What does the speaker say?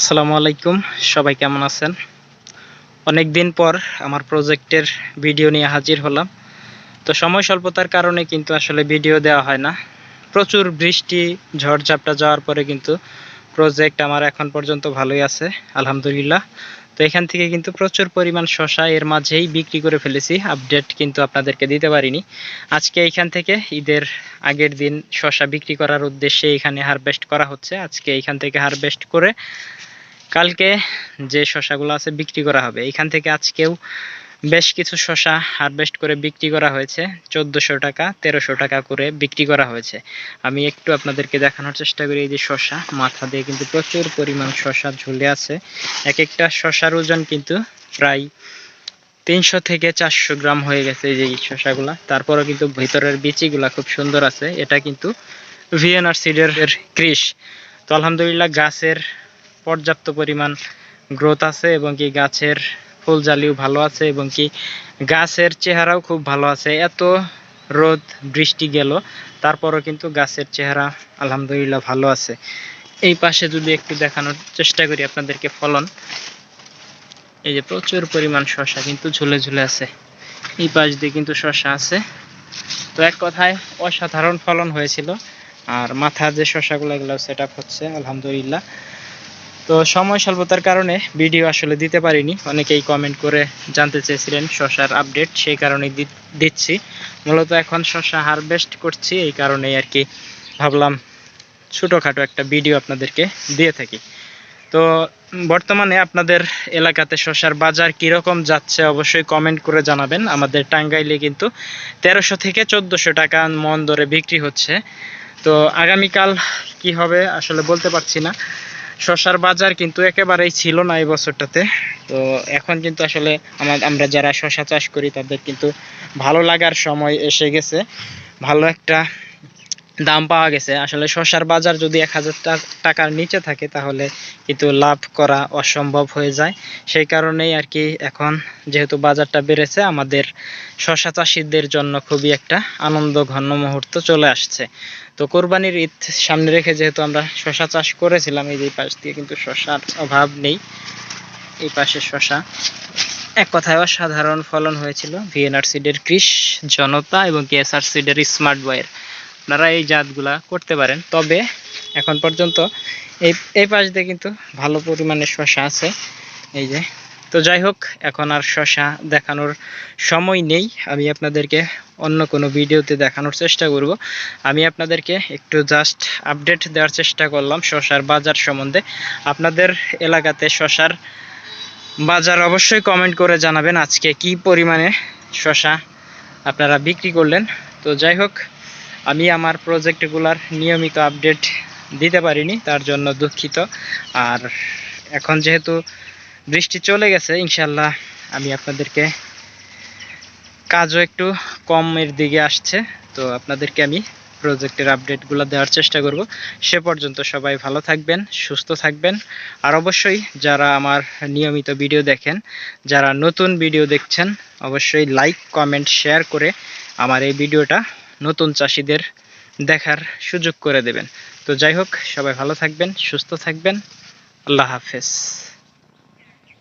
আসসালামু আলাইকুম। সবাই কেমন আছেন? অনেক দিন পর আমার প্রজেক্টের ভিডিও নিয়ে হাজির হলাম। তো সময় স্বল্পতার কারণে কিন্তু আসলে ভিডিও দেওয়া হয় না। প্রচুর বৃষ্টি, ঝড়ঝাপটা যাওয়ার পরে কিন্তু প্রজেক্ট আমার এখন পর্যন্ত ভালোই আছে, আলহামদুলিল্লাহ। তো এখান থেকে কিন্তু প্রচুর পরিমাণ শশা এর মাঝেই বিক্রি করে ফেলেছি। আপডেট কিন্তু আপনাদেরকে দিতে পারিনি। আজকে এইখান থেকে ঈদের আগের দিন শশা বিক্রি করার উদ্দেশ্যে এখানে হারভেস্ট করা হচ্ছে। আজকে এইখান থেকে হারভেস্ট করে কালকে যে শশাগুলো আছে বিক্রি করা হবে। এখান থেকে আজকেও বেশ কিছু শশা হারভেস্ট করে বিক্রি করা হয়েছে। চোদ্দোশো টাকা, তেরোশো টাকা করে বিক্রি করা হয়েছে। আমি একটু আপনাদেরকে দেখানোর চেষ্টা করি এই যে শশা মাথা দিয়ে কিন্তু প্রচুর পরিমাণ শশা ঝুলে আছে। এক একটা শশার ওজন কিন্তু প্রায় তিনশো থেকে চারশো গ্রাম হয়ে গেছে এই যে শশাগুলা তারপরেও কিন্তু ভিতরের বিচিগুলা খুব সুন্দর আছে। এটা কিন্তু ভিএনআর সিডের ক্রিস। তো আলহামদুলিল্লাহ গাছের পর্যাপ্ত পরিমাণ গ্রোথ আছে এবং কি গাছের ফুল জালিও ভালো আছে এবং কি গাছের চেহারাও খুব ভালো আছে। এত রোদ, বৃষ্টি গেল, তারপরও কিন্তু গাছের চেহারা আলহামদুলিল্লাহ ভালো আছে। এই পাশে যদি একটু দেখানোর চেষ্টা করি আপনাদেরকে ফলন। এই যে প্রচুর পরিমাণ শশা কিন্তু ঝুলে ঝুলে আছে। এই পাশ দিয়ে কিন্তু শশা আছে। তো এক কথায় অসাধারণ ফলন হয়েছিল। আর মাথার যে শশাগুলো এগুলো সেট হচ্ছে, আলহামদুলিল্লাহ। তো সময় স্বল্পতার কারণে ভিডিও আসলে দিতে পারিনি। অনেকেই কমেন্ট করে জানতে চেয়েছিলেন শশার আপডেট সেই কারণে দিচ্ছি। মূলত এখন শশা হারভেস্ট করছি, এই কারণেই আর কি ভাবলাম ছোটোখাটো একটা ভিডিও আপনাদেরকে দিয়ে থাকি। তো বর্তমানে আপনাদের এলাকাতে শশার বাজার কীরকম যাচ্ছে অবশ্যই কমেন্ট করে জানাবেন। আমাদের টাঙ্গাইলে কিন্তু তেরোশো থেকে চোদ্দোশো টাকা মন দরে বিক্রি হচ্ছে। তো আগামীকাল কি হবে আসলে বলতে পারছি না। শশার বাজার কিন্তু একেবারেই ছিল না এই বছরটাতে। তো এখন কিন্তু আসলে আমরা যারা শশা চাষ করি তাদের কিন্তু ভালো লাগার সময় এসে গেছে। ভালো একটা দাম পাওয়া গেছে। আসলে শশার বাজার যদি এক হাজার টাকার নিচে থাকে, তাহলে কিন্তু লাভ করা অসম্ভব হয়ে যায়। সেই কারণেই আর কি এখন যেহেতু বাজারটা বেড়েছে, আমাদের শশা চাষিদের জন্য খুবই একটা আনন্দ ঘন মুহূর্ত চলে আসছে। তো কোরবানির ঈদ সামনে রেখে যেহেতু আমরা শসা চাষ করেছিলাম, এই যে পাশ দিয়ে কিন্তু শশার অভাব নেই। এই পাশে শসা। এক কথায় অসাধারণ ফলন হয়েছিল। ভিএনআর সিডের কৃষ জনতা এবং কেএসআর সিডের স্মার্ট বয়ের আপনারা এই জাতগুলা করতে পারেন। তবে এখন পর্যন্ত এই এই পাশ দিয়ে কিন্তু ভালো পরিমাণে শশা আছে। এই যে। তো যাই হোক, এখন আর শশা দেখানোর সময় নেই। আমি আপনাদেরকে অন্য কোনো ভিডিওতে দেখানোর চেষ্টা করব। আমি আপনাদেরকে একটু জাস্ট আপডেট দেওয়ার চেষ্টা করলাম শশার বাজার সম্বন্ধে। আপনাদের এলাকাতে শশার বাজার অবশ্যই কমেন্ট করে জানাবেন আজকে কি পরিমাণে শশা আপনারা বিক্রি করলেন। তো যাই হোক আমি আমার প্রজেক্টগুলার নিয়মিত আপডেট দিতে পারিনি, তার জন্য দুঃখিত। আর এখন যেহেতু বৃষ্টি চলে গেছে ইনশাল্লাহ আমি আপনাদেরকে কাজও একটু কমের দিকে আসছে, তো আপনাদেরকে আমি প্রজেক্টের আপডেটগুলো দেওয়ার চেষ্টা করব। সে পর্যন্ত সবাই ভালো থাকবেন, সুস্থ থাকবেন। আর অবশ্যই যারা আমার নিয়মিত ভিডিও দেখেন, যারা নতুন ভিডিও দেখছেন, অবশ্যই লাইক, কমেন্ট, শেয়ার করে আমার এই ভিডিওটা নতুন চাষিদের দেখার সুযোগ করে দেবেন। তো যাই হোক, সবাই ভালো থাকবেন, সুস্থ থাকবেন। আল্লাহ হাফেজ।